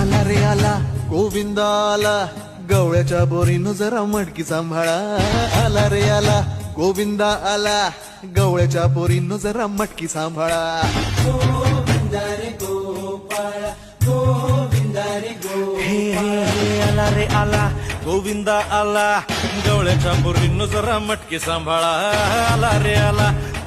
आला रे आला गोविंदा आला गवळ्याच्या बोरीनं जरा मटकी सांभाळा. आला रे आला गोविंदा आला गवळ्याच्या बोरीनं जरा मटकी सांभाळा. हे आला रे आला गोविंदा आला गवळ्याच्या बोरीनं जरा मटके सांभाळा. आला रे आला